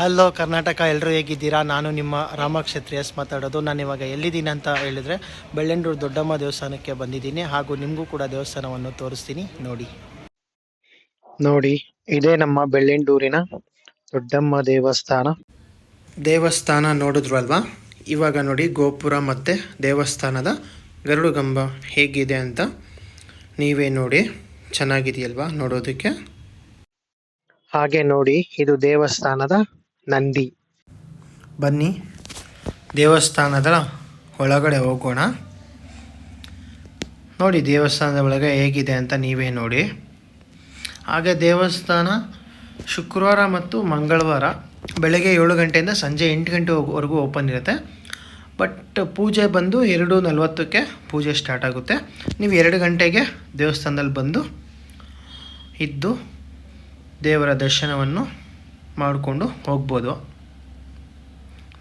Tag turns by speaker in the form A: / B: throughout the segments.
A: Hello Karnataka ಎಲ್ಲರೂ ಹೇಗಿದ್ದೀರಾ? ನಾನು ನಿಮ್ಮ ರಾಮಕ್ಷತ್ರಿಯಸ್ ಮಾತಾಡೋದು. ನಾನು ಇವಾಗ ಎಲ್ಲಿದ್ದೀನಿ ಅಂತ ಹೇಳಿದರೆ ಬೆಳ್ಳೆಂಡೂರು ದೊಡ್ಡಮ್ಮ ದೇವಸ್ಥಾನಕ್ಕೆ ಬಂದಿದ್ದೀನಿ ಹಾಗೂ ನಿಮಗೂ ಕೂಡ ದೇವಸ್ಥಾನವನ್ನು ತೋರಿಸ್ತೀನಿ. ನೋಡಿ. ನೋಡಿ ಇದೇ ನಮ್ಮ ಬೆಳ್ಳಂಡೂರಿನ ದೊಡ್ಡಮ್ಮ ದೇವಸ್ಥಾನ. ದೇವಸ್ಥಾನ ನೋಡಿದ್ರು ಅಲ್ವಾ ಇವಾಗ ನೋಡಿ ಗೋಪುರ ಮತ್ತು ದೇವಸ್ಥಾನದ ಗರುಡುಗಂಬ ಹೇಗಿದೆ ಅಂತ ನೀವೇ ನೋಡಿ. ಚೆನ್ನಾಗಿದೆಯಲ್ವಾ ನೋಡೋದಕ್ಕೆ? ಹಾಗೆ ನೋಡಿ ಇದು ದೇವಸ್ಥಾನದ ನಂದಿ. ಬನ್ನಿ, ದೇವಸ್ಥಾನದ ಒಳಗಡೆ ಹೋಗೋಣ. ನೋಡಿ, ದೇವಸ್ಥಾನದ ಒಳಗೆ ಹೇಗಿದೆ ಅಂತ ನೀವೇ ನೋಡಿ. ಹಾಗೆ ದೇವಸ್ಥಾನ ಶುಕ್ರವಾರ ಮತ್ತು ಮಂಗಳವಾರ ಬೆಳಗ್ಗೆ ಏಳು ಗಂಟೆಯಿಂದ ಸಂಜೆ ಎಂಟು ಗಂಟೆವರೆಗೂ ಓಪನ್ ಇರುತ್ತೆ. ಬಟ್ ಪೂಜೆ ಬಂದು ಎರಡು ನಲವತ್ತಕ್ಕೆ ಪೂಜೆ ಸ್ಟಾರ್ಟ್ ಆಗುತ್ತೆ. ನೀವು ಎರಡು ಗಂಟೆಗೆ ದೇವಸ್ಥಾನದಲ್ಲಿ ಬಂದು ಇದ್ದು ದೇವರ ದರ್ಶನವನ್ನು ಮಾಡಿಕೊಂಡು ಹೋಗ್ಬೋದು.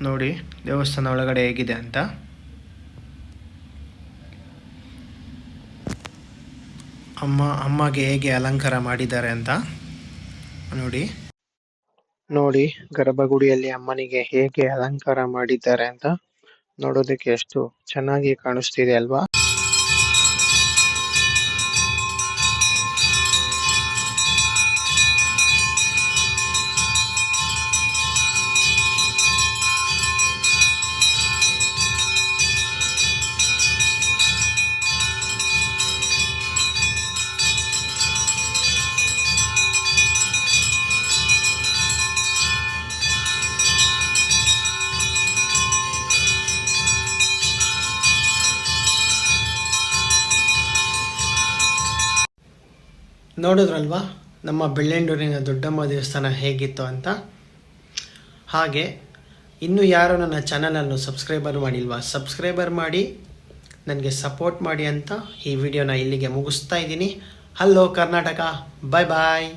A: ನೋಡಿ, ದೇವಸ್ಥಾನ ಒಳಗಡೆ ಹೇಗಿದೆ ಅಂತ. ಅಮ್ಮ, ಅಮ್ಮಗೆ ಹೇಗೆ ಅಲಂಕಾರ ಮಾಡಿದ್ದಾರೆ ಅಂತ ನೋಡಿ. ನೋಡಿ, ಗರ್ಭಗುಡಿಯಲ್ಲಿ ಅಮ್ಮನಿಗೆ ಹೇಗೆ ಅಲಂಕಾರ ಮಾಡಿದ್ದಾರೆ ಅಂತ ನೋಡೋದಕ್ಕೆ ಎಷ್ಟು ಚೆನ್ನಾಗಿ ಕಾಣಿಸ್ತಿದೆ ಅಲ್ವಾ? ನೋಡಿದ್ರಲ್ವಾ? ನಮ್ಮ ಬೆಳ್ಳಂಡೂರಿನ ದೊಡ್ಡಮ್ಮ ದೇವಸ್ಥಾನ ಹೇಗಿತ್ತು ಅಂತ? ಹಾಗೆ, ಇನ್ನೂ ಯಾರು ನನ್ನ ಚಾನಲನ್ನು ಸಬ್ಸ್ಕ್ರೈಬರ್ ಮಾಡಿಲ್ವಾ? ಸಬ್ಸ್ಕ್ರೈಬರ್ ಮಾಡಿ, ನನಗೆ ಸಪೋರ್ಟ್ ಮಾಡಿ ಅಂತ ಈ ವಿಡಿಯೋನ ಇಲ್ಲಿಗೆ ಮುಗಿಸ್ತಾ ಇದ್ದೀನಿ. ಹಲೋ ಕರ್ನಾಟಕ ಬಾಯ್ ಬಾಯ್